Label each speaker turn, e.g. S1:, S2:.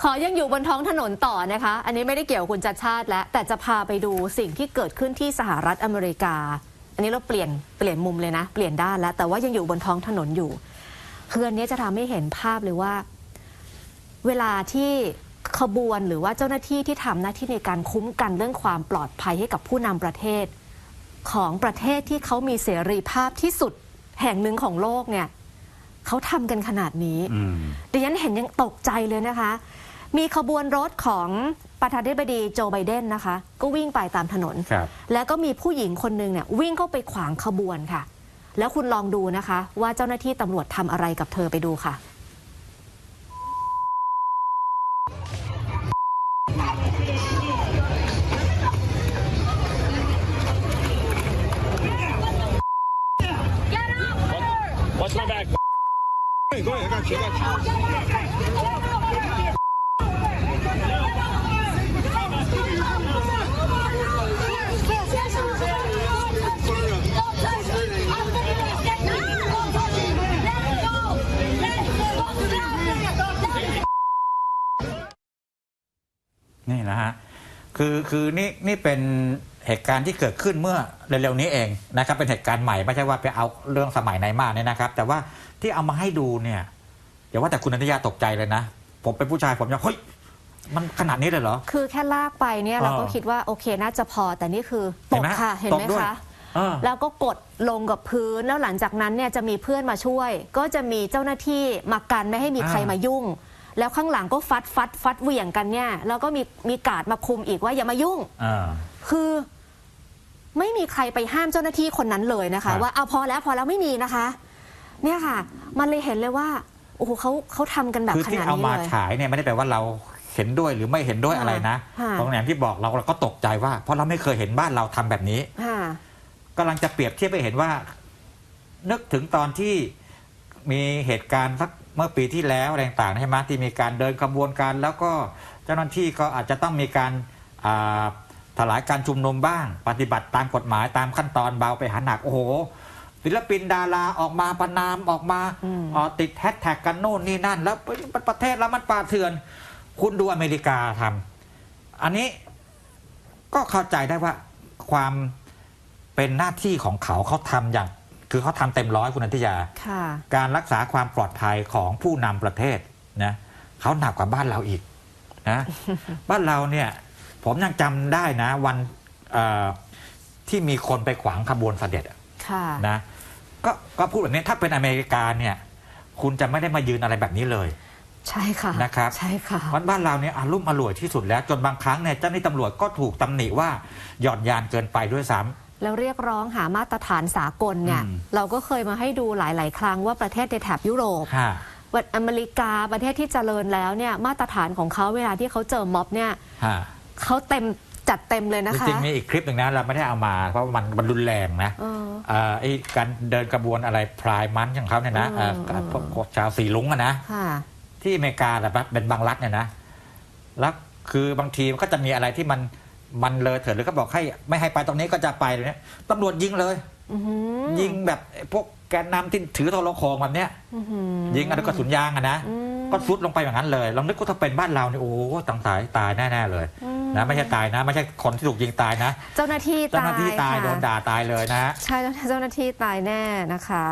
S1: ขอยังอยู่บนท้องถนนต่อนะคะ อันนี้ไม่ได้เกี่ยวกับคุณจัดชาติแล้วแต่จะพาไปดูสิ่งที่เกิดขึ้นที่สหรัฐอเมริกา อันนี้เราเปลี่ยนเปลี่ยนมุมเลยนะ เปลี่ยนด้านแล้ว แต่ว่ายังอยู่บนท้องถนนอยู่คืออันนี้จะทำให้เห็นภาพเลยว่า เวลาที่ขบวนหรือว่าเจ้าหน้าที่ที่ทำหน้าที่ในการคุ้มกันเรื่องความปลอดภัยให้กับผู้นำประเทศ ของประเทศที่เขามีเสรีภาพที่สุดแห่งหนึ่งของโลกเนี่ยเขาทำกันขนาดนี้
S2: อืม
S1: ดิฉันเห็นยังตกใจเลยนะคะ มีขบวนรถของประธานาธิบดีโจไบเดนนะคะ ก็วิ่งไปตามถนน
S2: ครับ
S1: แล้วก็มีผู้หญิงคนหนึ่งเนี่ยวิ่งเข้าไปขวางขบวนค่ะ แล้วคุณลองดูนะคะ ว่าเจ้าหน้าที่ตำรวจทำอะไรกับเธอไปดูค่ะ
S3: Watch my back.
S4: Hey, go ahead. I got you. I got you.
S2: นี่นะฮะคือคือนี่นี่เป็นเหตุการณ์ที่เกิดขึ้นเมื่อเร็วๆนี้เองนะครับเป็นเหตุการณ์ใหม่ไม่ใช่ว่าไปเอาเรื่องสมัยไหนมาเนี่ยนะครับ แต่ว่าที่เอามาให้ดูเนี่ยอย่าว่าแต่คุณอนุญาตกใจเลยนะ ผมเป็นผู้ชายผมยังเฮ้ยมันขนาดนี้เลยเหรอ
S1: คือแค่ลากไปเนี่ย
S2: อ่า
S1: เราก็คิดว่าโอเคน่าจะพอแต่นี่คือต
S2: เห็น
S1: ก
S2: ไหม
S1: ค่ะเห็นไหม
S2: ตกด้วย
S1: คะ
S2: เออ
S1: แล้วก็กดลงกับพื้นแล้วหลังจากนั้นเนี่ยจะมีเพื่อนมาช่วย ก็จะมีเจ้าหน้าที่มากันไม่ให้มีใคร
S2: อ่าม
S1: มายุ่ง แล้วข้างหลังก็ฟัดฟัดฟัดเหวี่ยงกันเนี่ยแล้วก็มีมีกาดมาคุมอีกว่าอย่ามายุ่ง
S2: อ่า
S1: คือ ไม่มีใครไปห้ามเจ้าหน้าที่คนนั้นเลยนะ
S2: ครั
S1: คะ
S2: บ
S1: ว่าเอาพอแล้วพอแล้วไม่มีนะคะ เนี่ยค่ะ มันเลยเห็นเลยว่าโอ้โหเขาเขาทำกันแบบ
S2: คือ
S1: ข
S2: ที่
S1: นาด
S2: เอา
S1: นี้
S2: มา
S1: เลย
S2: ฉายเนี่ยไม่ได้แปลว่าเราเห็นด้วยหรือไม่เห็นด้วยอะไรนะ
S1: ค่ะ
S2: ตรงอย่างที่บอกเราเราก็ตกใจว่า เพราะเราไม่เคยเห็นบ้านเราทำแบบนี้
S1: ค่ะ
S2: กำลังจะเปรียบเทียบไปเห็นว่า นึกถึงตอนที่มีเหตุการณ์สักเมื่อปีที่แล้วอะไรต่างๆใช่ไหมที่มีการเดินขบวนการแล้วก็เจ้าหน้าที่ก็อาจจะต้องมีการอ่าถลายการชุมนุมบ้าง ปฏิบัติตามกฎหมายตามขั้นตอนเบาไปหาหนักโอ้โหศิลปินดาราออกมาประนามออกมา
S1: อืม
S2: เอ่อติดแฮชแท็กกันโน่นนี่นั่น แล้วประเทศแล้วมันป่าเถื่อน คุณดูอเมริกาทำอันนี้ก็เข้าใจได้ว่าความเป็นหน้าที่ของเขาเขาทำอย่าง คือเขาทำเต็มร้อยคุณนันทิยา
S1: ค่ะ
S2: การรักษาความปลอดภัยของผู้นำประเทศนะเขาหนักกว่าบ้านเราอีกนะบ้านเราเนี่ยผมยังจำได้นะ วันเอ่อที่มีคนไปขวางขบวนเสด็จอะ
S1: ค่ะ
S2: นะก็ก็พูดแบบนี้ถ้าเป็นอเมริกาเนี่ย คุณจะไม่ได้มายืนอะไรแบบนี้เลย
S1: ใช่ค่ะ
S2: นะครับ
S1: ใช่ค่ะ
S2: วันบ้านเราเนี่ยอารุ่มอร่วยที่สุดแล้ว จนบางครั้งเนี่ยเจ้าหน้าที่ตำรวจก็ถูกตำหนิว่าหย่อนยานเกินไปด้วยซ้ำ
S1: แล้วเรียกร้องหามาตรฐานสากลเนี่ย
S2: อืม
S1: เราก็เคยมาให้ดูหลาย ๆ ครั้งว่าประเทศในแถบยุโรป
S2: ฮะ
S1: ว่าอเมริกาประเทศที่เจริญแล้วเนี่ยมาตรฐานของเขาเวลาที่เขาเจอม็อบเนี่ย
S2: ฮะ
S1: เขาเต็มจัดเต็มเลยนะ
S2: จ
S1: คะ
S2: ริงๆมีอีกคลิปหนึ่งนะเราไม่ได้เอามา เพราะว่ามันมันรุนแรงนะ
S1: เออ
S2: เอ่อไอ้การเดินกระบวนอะไรพรายมันของเขาเนี่ยนะ
S1: อืม
S2: เอ่อ
S1: อืม
S2: พวกชาวสีลุงอะนะ
S1: ค่ะ
S2: ที่อเมริกาแบบเป็นบางรัฐเนี่ยนะแล้วคือบางทีมันก็จะมีอะไรที่มัน มันเลยเถิดหรือก็บอกให้ไม่ให้ไปตรงนี้ก็จะไปเลยเนี่ยตำรวจยิงเลย
S1: อื้อหือ
S2: ยิงแบบไอ้พวกแกนนำที่ถือโทรโขงแบบเนี้ย
S1: อื้อหือ
S2: ยิงอะไรกระสุนยางอะนะ
S1: อืม
S2: ก็ซุดลงไปอย่างนั้นเลยลองนึกว่าถ้าเป็นบ้านเราเนี่ยโอ้โหต่างตายตายแน่ๆเลย
S1: อืม
S2: นะไม่ใช่ตายนะ ไม่ใช่คนที่ถูกยิงตายนะ
S1: เจ้าหน้าที่
S2: เจ้า
S1: ตา
S2: หน้ายที่ตาย
S1: ค่ะ
S2: โดนด่าตายเลยนะฮะ
S1: ใช่เจ้าหน้าที่ตายแน่นะคะ